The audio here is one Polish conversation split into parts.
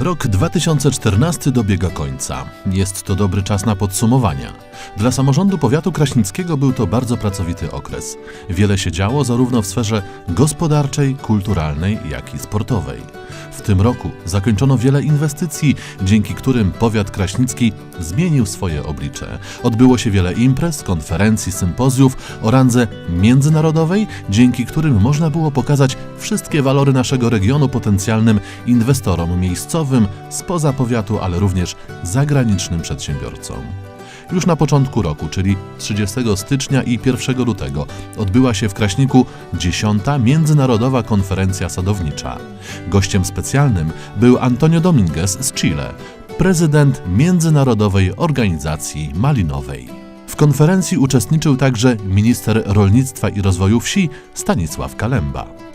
Rok 2014 dobiega końca. Jest to dobry czas na podsumowania. Dla samorządu powiatu kraśnickiego był to bardzo pracowity okres. Wiele się działo zarówno w sferze gospodarczej, kulturalnej, jak i sportowej. W tym roku zakończono wiele inwestycji, dzięki którym powiat kraśnicki zmienił swoje oblicze. Odbyło się wiele imprez, konferencji, sympozjów o randze międzynarodowej, dzięki którym można było pokazać wszystkie walory naszego regionu potencjalnym inwestorom miejscowym, spoza powiatu, ale również zagranicznym przedsiębiorcom. Już na początku roku, czyli 30 stycznia i 1 lutego, odbyła się w Kraśniku 10. Międzynarodowa Konferencja Sadownicza. Gościem specjalnym był Antonio Dominguez z Chile, prezydent Międzynarodowej Organizacji Malinowej. W konferencji uczestniczył także minister rolnictwa i rozwoju wsi Stanisław Kalemba.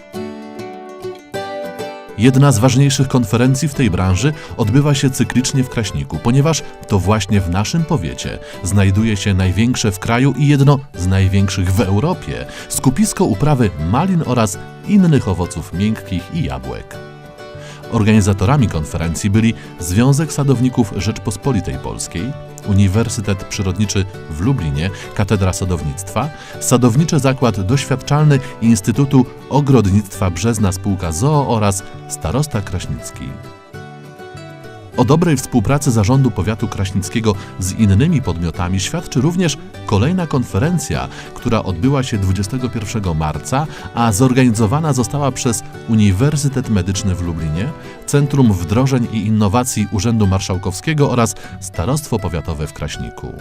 Jedna z ważniejszych konferencji w tej branży odbywa się cyklicznie w Kraśniku, ponieważ to właśnie w naszym powiecie znajduje się największe w kraju i jedno z największych w Europie skupisko uprawy malin oraz innych owoców miękkich i jabłek. Organizatorami konferencji byli Związek Sadowników Rzeczpospolitej Polskiej, Uniwersytet Przyrodniczy w Lublinie, Katedra Sadownictwa, Sadowniczy Zakład Doświadczalny Instytutu Ogrodnictwa Brzezna Spółka ZOO oraz Starosta Kraśnicki. O dobrej współpracy Zarządu Powiatu Kraśnickiego z innymi podmiotami świadczy również kolejna konferencja, która odbyła się 21 marca, a zorganizowana została przez Uniwersytet Medyczny w Lublinie, Centrum Wdrożeń i Innowacji Urzędu Marszałkowskiego oraz Starostwo Powiatowe w Kraśniku.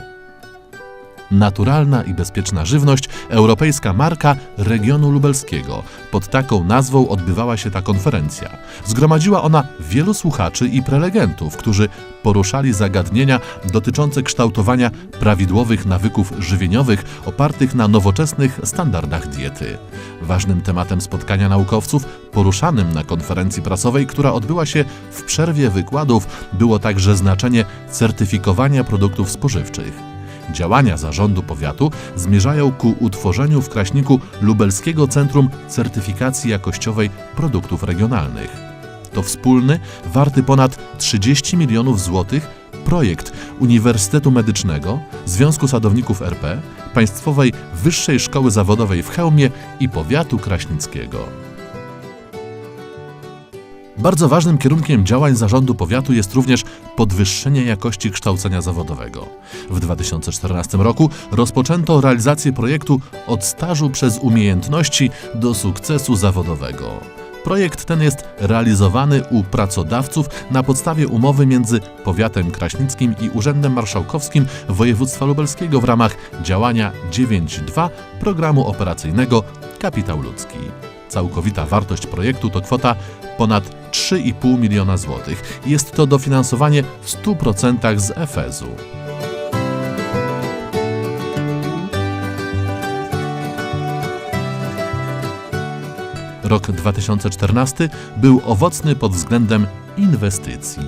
Naturalna i bezpieczna żywność, europejska marka regionu lubelskiego. Pod taką nazwą odbywała się ta konferencja. Zgromadziła ona wielu słuchaczy i prelegentów, którzy poruszali zagadnienia dotyczące kształtowania prawidłowych nawyków żywieniowych opartych na nowoczesnych standardach diety. Ważnym tematem spotkania naukowców, poruszanym na konferencji prasowej, która odbyła się w przerwie wykładów, było także znaczenie certyfikowania produktów spożywczych. Działania zarządu powiatu zmierzają ku utworzeniu w Kraśniku Lubelskiego Centrum Certyfikacji Jakościowej Produktów Regionalnych. To wspólny, warty ponad 30 milionów złotych projekt Uniwersytetu Medycznego, Związku Sadowników RP, Państwowej Wyższej Szkoły Zawodowej w Chełmie i Powiatu Kraśnickiego. Bardzo ważnym kierunkiem działań zarządu powiatu jest również podwyższenie jakości kształcenia zawodowego. W 2014 roku rozpoczęto realizację projektu Od stażu przez umiejętności do sukcesu zawodowego. Projekt ten jest realizowany u pracodawców na podstawie umowy między Powiatem Kraśnickim i Urzędem Marszałkowskim Województwa Lubelskiego w ramach działania 9.2 programu operacyjnego Kapitał Ludzki. Całkowita wartość projektu to kwota ponad 3,5 miliona złotych. Jest to dofinansowanie w 100% z EFEZ-u. Rok 2014 był owocny pod względem inwestycji.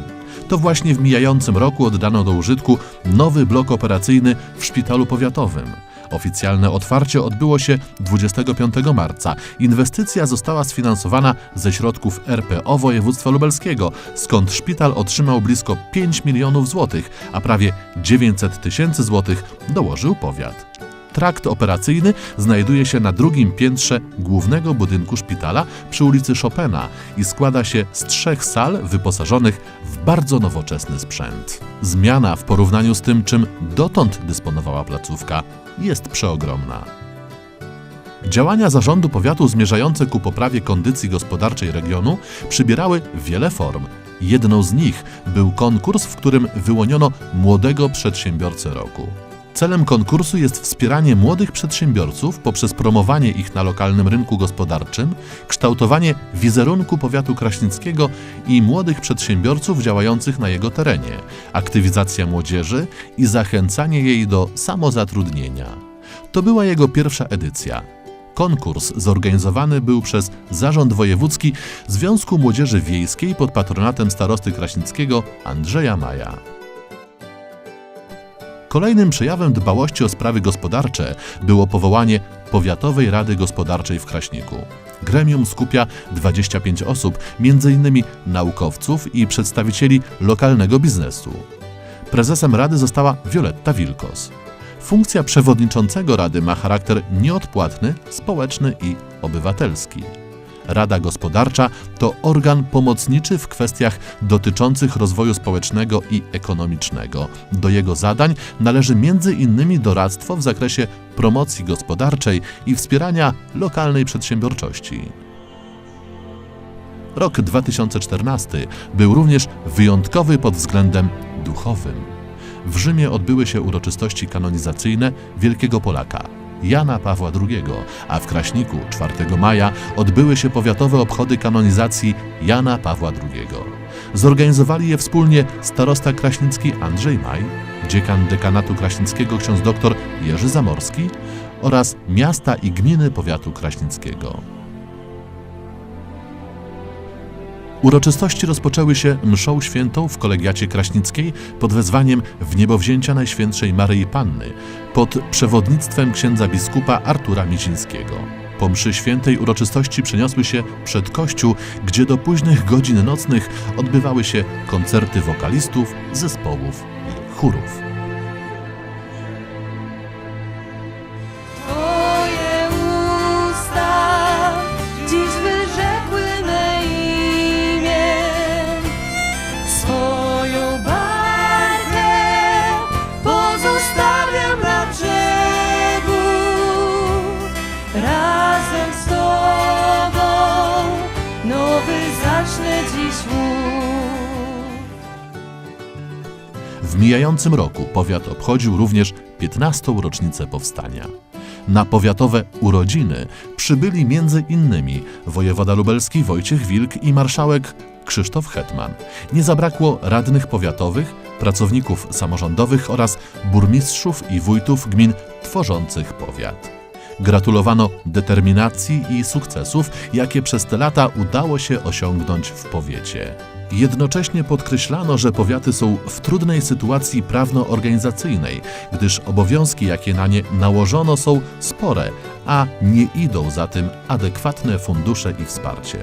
To właśnie w mijającym roku oddano do użytku nowy blok operacyjny w szpitalu powiatowym. Oficjalne otwarcie odbyło się 25 marca. Inwestycja została sfinansowana ze środków RPO województwa lubelskiego, skąd szpital otrzymał blisko 5 milionów złotych, a prawie 900 tysięcy złotych dołożył powiat. Trakt operacyjny znajduje się na drugim piętrze głównego budynku szpitala przy ulicy Chopina i składa się z trzech sal wyposażonych w bardzo nowoczesny sprzęt. Zmiana w porównaniu z tym, czym dotąd dysponowała placówka, jest przeogromna. Działania zarządu powiatu zmierzające ku poprawie kondycji gospodarczej regionu przybierały wiele form. Jedną z nich był konkurs, w którym wyłoniono młodego przedsiębiorcę roku. Celem konkursu jest wspieranie młodych przedsiębiorców poprzez promowanie ich na lokalnym rynku gospodarczym, kształtowanie wizerunku powiatu kraśnickiego i młodych przedsiębiorców działających na jego terenie, aktywizacja młodzieży i zachęcanie jej do samozatrudnienia. To była jego pierwsza edycja. Konkurs zorganizowany był przez Zarząd Wojewódzki Związku Młodzieży Wiejskiej pod patronatem starosty kraśnickiego Andrzeja Maja. Kolejnym przejawem dbałości o sprawy gospodarcze było powołanie Powiatowej Rady Gospodarczej w Kraśniku. Gremium skupia 25 osób, m.in. naukowców i przedstawicieli lokalnego biznesu. Prezesem Rady została Wioletta Wilkos. Funkcja przewodniczącego Rady ma charakter nieodpłatny, społeczny i obywatelski. Rada Gospodarcza to organ pomocniczy w kwestiach dotyczących rozwoju społecznego i ekonomicznego. Do jego zadań należy m.in. doradztwo w zakresie promocji gospodarczej i wspierania lokalnej przedsiębiorczości. Rok 2014 był również wyjątkowy pod względem duchowym. W Rzymie odbyły się uroczystości kanonizacyjne wielkiego Polaka, Jana Pawła II, a w Kraśniku 4 maja odbyły się powiatowe obchody kanonizacji Jana Pawła II. Zorganizowali je wspólnie starosta kraśnicki Andrzej Maj, dziekan dekanatu kraśnickiego ksiądz dr Jerzy Zamorski oraz miasta i gminy powiatu kraśnickiego. Uroczystości rozpoczęły się mszą świętą w kolegiacie kraśnickiej pod wezwaniem wniebowzięcia Najświętszej Maryi Panny pod przewodnictwem księdza biskupa Artura Micińskiego. Po mszy świętej uroczystości przeniosły się przed kościół, gdzie do późnych godzin nocnych odbywały się koncerty wokalistów, zespołów i chórów. Razem z Tobą nowy zacznę dziś. W mijającym roku powiat obchodził również 15. rocznicę powstania. Na powiatowe urodziny przybyli między innymi wojewoda lubelski Wojciech Wilk i marszałek Krzysztof Hetman. Nie zabrakło radnych powiatowych, pracowników samorządowych oraz burmistrzów i wójtów gmin tworzących powiat. Gratulowano determinacji i sukcesów, jakie przez te lata udało się osiągnąć w powiecie. Jednocześnie podkreślano, że powiaty są w trudnej sytuacji prawno-organizacyjnej, gdyż obowiązki, jakie na nie nałożono, są spore, a nie idą za tym adekwatne fundusze i wsparcie.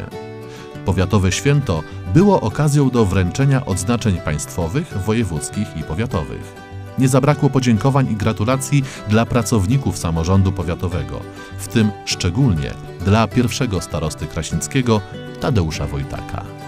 Powiatowe święto było okazją do wręczenia odznaczeń państwowych, wojewódzkich i powiatowych. Nie zabrakło podziękowań i gratulacji dla pracowników samorządu powiatowego, w tym szczególnie dla pierwszego starosty kraśnickiego Tadeusza Wojtaka.